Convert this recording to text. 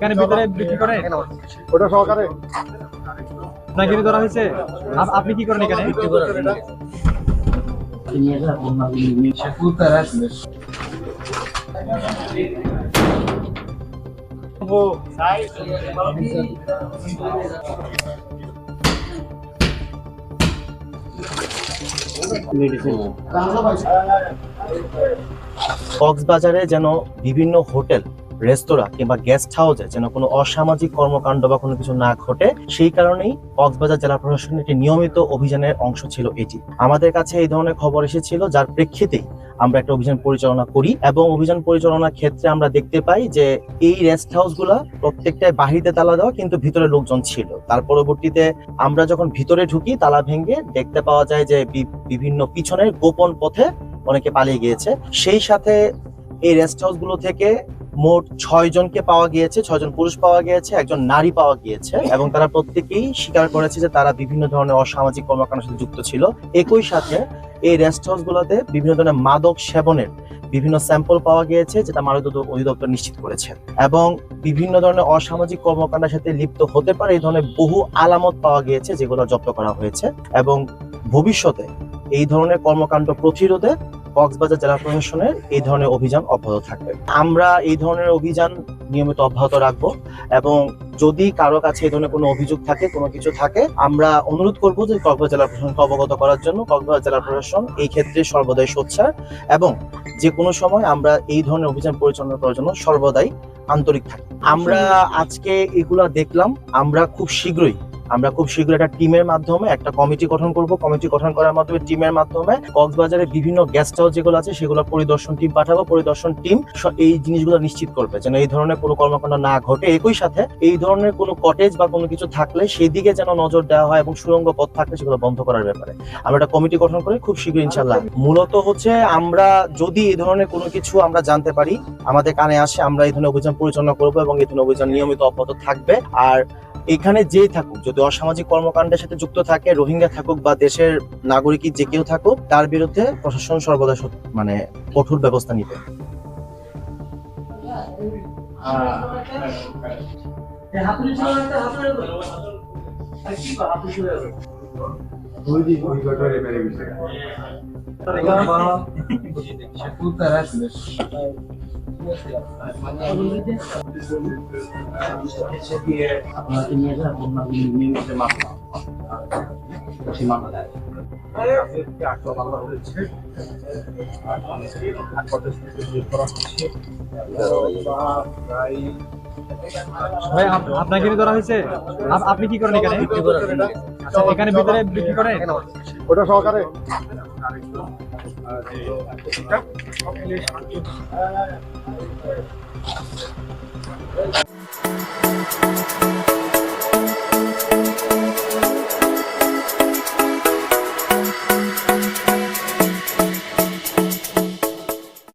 এখানে ভিতরে বিক্রি করে? ওটা সহকারে। আপনাকে ধরা হয়েছে। আপনি কি করেন এখানে? কক্সবাজারে যেন বিভিন্ন হোটেল রেস্তোরাঁ কিংবা গেস্ট হাউসে যেন কোনো অসামাজিক কর্মকাণ্ড বা কোনো কিছু না ঘটে, সেই কারণেই কক্সবাজার জেলা প্রশাসনের একটি নিয়মিত অভিযানের অংশ ছিল এটি। আমাদের কাছে এই ধরনের খবর এসেছিল, যার প্রেক্ষিতেই আমরা একটা অভিযান পরিচালনা করি এবং অভিযান পরিচালনার ক্ষেত্রে আমরা দেখতে পাই যে এই রেস্ট হাউসগুলা প্রত্যেকটাই বাহিরে তালা দেওয়া কিন্তু ভিতরে লোকজন ছিল। তার পরবর্তীতে আমরা যখন ভিতরে ঢুকি, তালা ভেঙে দেখতে পাওয়া যায় যে বিভিন্ন পিছনের গোপন পথে অনেকে পালিয়ে গিয়েছে। সেই সাথে এই রেস্ট হাউসগুলো থেকে মোট ছয় জনকে পাওয়া গিয়েছে ছয়জন পুরুষ পাওয়া গিয়েছে, একজন নারী পাওয়া গিয়েছে এবং তারা প্রত্যেকেই স্বীকার করেছে যে তারা বিভিন্ন ধরনের অসামাজিক কর্মকাণ্ডের সাথে যুক্ত ছিল। একই সাথে এই রেস্ট হাউস গুলোতে বিভিন্ন ধরনের মাদক সেবনের বিভিন্ন স্যাম্পল পাওয়া গিয়েছে, যেটা মাদক অধিদপ্তর নিশ্চিত করেছে। এবং বিভিন্ন ধরনের অসামাজিক কর্মকাণ্ডের সাথে লিপ্ত হতে পারে এই ধরনের বহু আলামত পাওয়া গিয়েছে যেগুলো জব্দ করা হয়েছে। এবং ভবিষ্যতে এই ধরনের কর্মকাণ্ড প্রতিরোধে কক্সবাজার জেলা প্রশাসনের এই ধরনের অভিযান অব্যাহত থাকবে। আমরা এই ধরনের অভিযান নিয়মিত অব্যাহত রাখব এবং যদি কারও কাছে এই ধরনের কোনো অভিযোগ থাকে কোনো কিছু থাকে আমরা অনুরোধ করব যে কক্সবাজার জেলা প্রশাসনকে অবগত করার জন্য কক্সবাজার জেলা প্রশাসন এই ক্ষেত্রে সর্বদাই সোচ্ছার এবং যে কোনো সময় আমরা এই ধরনের অভিযান পরিচালনা করার জন্য সর্বদাই আন্তরিক থাকি। আমরা আজকে এগুলা দেখলাম আমরা খুব শীঘ্রই আমরা খুব শীঘ্রই একটা টিমের মাধ্যমে একটা কমিটি গঠন করব। কমিটি গঠন করার মাধ্যমে টিমের মাধ্যমে কক্সবাজারে বিভিন্ন গেস্ট হাউস যেগুলো আছে সেগুলো পরিদর্শন টিম পাঠাবো। পরিদর্শন টিম এই জিনিসগুলো নিশ্চিত করবে যেন এই ধরনের কোনো কর্মকাণ্ড না ঘটে। একই সাথে এই ধরনের কোনো কটেজ বা কোনো কিছু থাকলে সেদিকে যেন নজর দেওয়া হয় এবং সুরঙ্গ পথ থাকলে সেগুলো বন্ধ করার ব্যাপারে। আমরা একটা কমিটি গঠন করি খুব শীঘ্রই ইনশাল্লাহ মূলত হচ্ছে আমরা যদি এই ধরনের কোনো কিছু আমরা জানতে পারি আমাদের কানে আসে আমরা এই ধরনের অভিযান পরিচালনা করব এবং এই ধরনের অভিযান নিয়মিত অব্যাহত থাকবে। আর এখানে যেই থাকুক যদি অসামাজিক কর্মকাণ্ডের সাথে যুক্ত থাকে রোহিঙ্গা থাকুক বা দেশের নাগরিকই যে কেউ থাকুক তার বিরুদ্ধে প্রশাসন সর্বদা মানে কঠোর ব্যবস্থা নিবে। ভাই আপনাকে ধরা হয়েছে? আপনি কি করেন এখানে? আচ্ছা, এখানে ভিতরে বিক্রি করে ওটা সহকারে। Thank